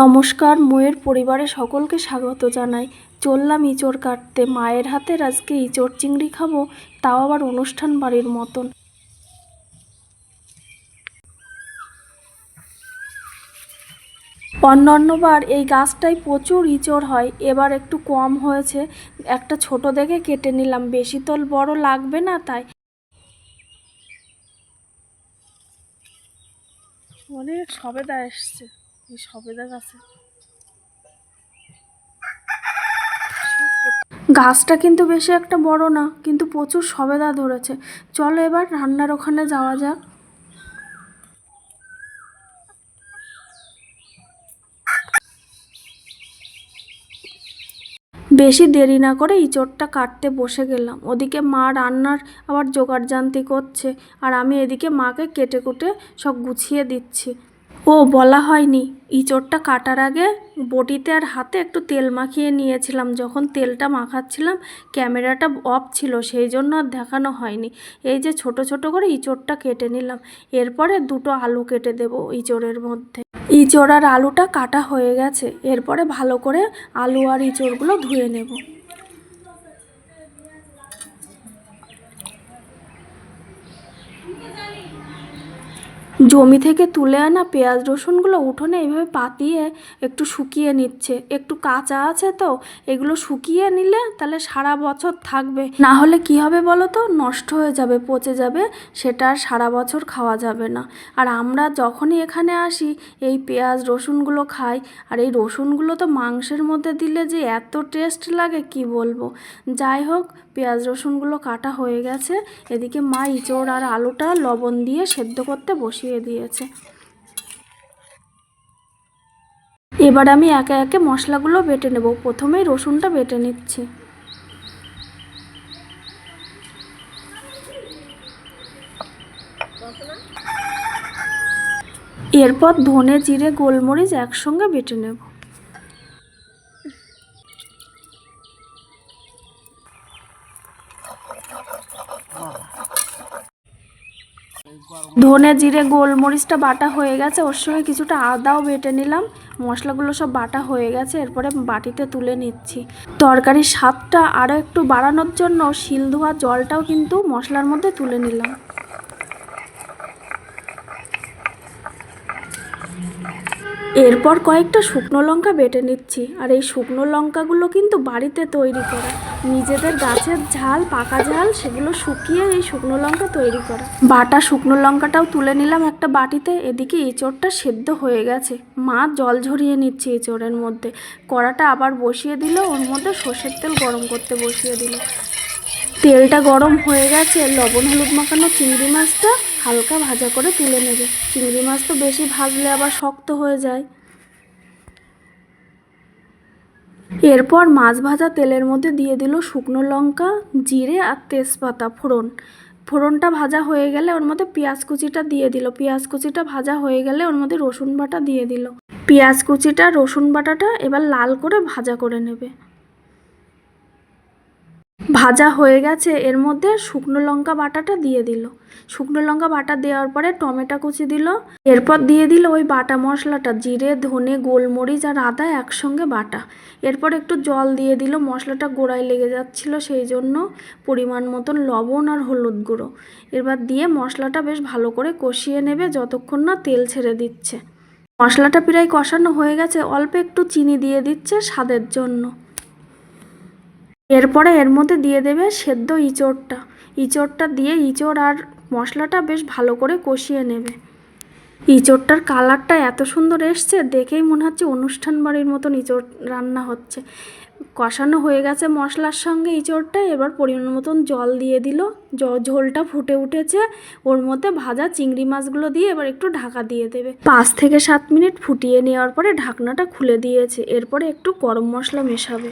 নমস্কার, মোয়ের পরিবারে সকলকে স্বাগত জানাই। চললাম ইঁচড় কাটতে। মায়ের হাতের আজকে ইঁচড় চিংড়ি খাব, তাও আবার অনুষ্ঠান বাড়ির মতন। অন্যান্যবার এই গাছটায় প্রচুর ইঁচড় হয়, এবার একটু কম হয়েছে। একটা ছোট দেখে কেটে নিলাম, বেশি তো বড় লাগবে না তাই। অনেক সবেদা এসছে। এই গাছটা কিন্তু বেশি একটা বড় না, কিন্তু প্রচুর সবেদা ধরেছে। চলো এবার রান্নার ওখানে যাওয়া যাক। বেশি দেরি না করে ইঁচড়টা কাটতে বসে গেলাম। ওদিকে মা রান্নার আবার জোগাড়জান্তি করছে, আর আমি এদিকে মাকে কেটে কুটে সব গুছিয়ে দিচ্ছি। ও বলা হয়নি। ইঁচড়টা কাটার আগে বটিতে আর হাতে একটু তেল মাখিয়ে নিয়েছিলাম। যখন তেলটা মাখাচ্ছিলাম, ক্যামেরাটা অফ ছিল, সেই জন্য আর দেখানো হয়নি। এই যে ছোট ছোট করে ইঁচড়টা কেটে নিলাম। এরপরে দুটো আলু কেটে দেবো ইঁচড়ের মধ্যে। ইঁচড় আর আলুটা কাটা হয়ে গেছে। এরপরে ভালো করে আলু আর ইঁচড়গুলো ধুয়ে নেব। জমি থেকে তুলে আনা পেঁয়াজ রসুনগুলো উঠোনে এইভাবে পাতিয়ে একটু শুকিয়ে নিচ্ছে। একটু কাঁচা আছে তো, এগুলো শুকিয়ে নিলে তাহলে সারা বছর থাকবে। না হলে কি হবে বলো তো? নষ্ট হয়ে যাবে, পচে যাবে, সেটা আর সারা বছর খাওয়া যাবে না। আর আমরা যখনই এখানে আসি, এই পেঁয়াজ রসুনগুলো খাই, আর এই রসুনগুলো তো মাংসের মধ্যে দিলে যে এত টেস্ট লাগে কি বলব? যাই হোক, পেঁয়াজ রসুনগুলো কাটা হয়ে গেছে। এদিকে মা ইঁচড় আর আলুটা লবণ দিয়ে সেদ্ধ করতে বসিয়ে দিয়েছে। এবার আমি একে একে মশলাগুলো বেটে নেব। প্রথমেই রসুনটা বেটে নিচ্ছি। এরপর ধনে, জিরে, গোলমরিচ একসঙ্গে বেটে নেব। ধনে জিরে, গোলমরিচটা বাটা হয়ে গেছে। ওর সঙ্গে কিছুটা আদাও বেটে নিলাম। মশলাগুলো সব বাটা হয়ে গেছে। এরপরে বাটিতে তুলে নিচ্ছি। তরকারির স্বাদটা আরও একটু বাড়ানোর জন্য শিল ধোয়া জলটাও কিন্তু মশলার মধ্যে তুলে নিলাম। এরপর কয়েকটা শুকনো লঙ্কা বেটে নিচ্ছি, আর এই শুকনো লঙ্কাগুলো কিন্তু বাড়িতে তৈরি করা। নিজেদের গাছের ঝাল, পাকা ঝাল, সেগুলো শুকিয়ে এই শুকনো লঙ্কা তৈরি করা। বাটা শুকনো লঙ্কাটাও তুলে নিলাম একটা বাটিতে, এদিকে এঁচড়টা সেদ্ধ হয়ে গেছে। মা জল ঝরিয়ে নিচ্ছে এঁচড়ের মধ্যে। কড়াটা আবার বসিয়ে দিল, ওর মধ্যে সর্ষের তেল গরম করতে বসিয়ে দিল। তেলটা গরম হয়ে গেছে, লবণ, হলুদ মাখানো চিংড়ি মাছটা হালকা ভাজা করে তুলে নেবে। চিংড়ি মাছ তো বেশি ভাজলে আবার শক্ত হয়ে যায়। এরপর মাছ ভাজা তেলের মধ্যে দিয়ে দিল শুকনো লঙ্কা, জিরে আর তেজপাতা ফোড়ন। ফোড়নটা ভাজা হয়ে গেলে ওর মধ্যে পেঁয়াজ কুচিটা দিয়ে দিল। পেঁয়াজ কুচিটা ভাজা হয়ে গেলে ওর মধ্যে রসুন বাটা দিয়ে দিল। পেঁয়াজ কুচিটা, রসুন বাটাটা এবার লাল করে ভাজা করে নেবে। ভাজা হয়ে গেছে, এর মধ্যে শুকনো লঙ্কা বাটাটা দিয়ে দিল। শুকনো লঙ্কা বাটা দেওয়ার পরে টমেটো কুচি দিল। এরপর দিয়ে দিল ওই বাটা মশলাটা, জিরে, ধনে, গোলমরিচ আর আদা একসঙ্গে বাটা। এরপর একটু জল দিয়ে দিল, মশলাটা গোড়ায় লেগে যাচ্ছিল সেই জন্য পরিমাণ মতন লবণ আর হলুদ গুঁড়ো। এবার দিয়ে মশলাটা বেশ ভালো করে কষিয়ে নেবে যতক্ষণ না তেল ছেড়ে দিচ্ছে। মশলাটা প্রায় কষানো হয়ে গেছে, অল্প একটু চিনি দিয়ে দিচ্ছে স্বাদের জন্য। এরপরে এর মধ্যে দিয়ে দেবে সেদ্ধ ইঁচড়টা। ইঁচড়টা দিয়ে ইঁচড় আর মশলাটা বেশ ভালো করে কষিয়ে নেবে। ইঁচড়টার কালারটা এত সুন্দর এসছে, দেখেই মনে হচ্ছে অনুষ্ঠান বাড়ির মতন ইঁচড় রান্না হচ্ছে। কষানো হয়ে গেছে মশলার সঙ্গে ইঁচড়টা, এবার পরিমাণ মতন জল দিয়ে দিল। ঝোলটা ফুটে উঠেছে, ওর মধ্যে ভাজা চিংড়ি মাছগুলো দিয়ে এবার একটু ঢাকা দিয়ে দেবে। পাঁচ থেকে সাত মিনিট ফুটিয়ে নেওয়ার পরে ঢাকনাটা খুলে দিয়েছে, এরপরে একটু গরম মশলা মেশাবে।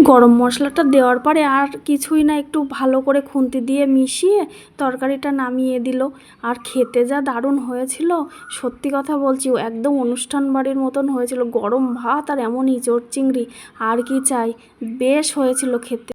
গরম মশলাটা দেওয়ার পরে আর কিছুই না, একটু ভালো করে খুন্তি দিয়ে মিশিয়ে তরকারিটা নামিয়ে দিল। আর খেতে যা দারুণ হয়েছিল, সত্যি কথা বলছি, একদম অনুষ্ঠান বাড়ির মতন হয়েছিল। গরম ভাত আর এমনই ইঁচড় চিংড়ি, আর কি চাই? বেশ হয়েছিল খেতে।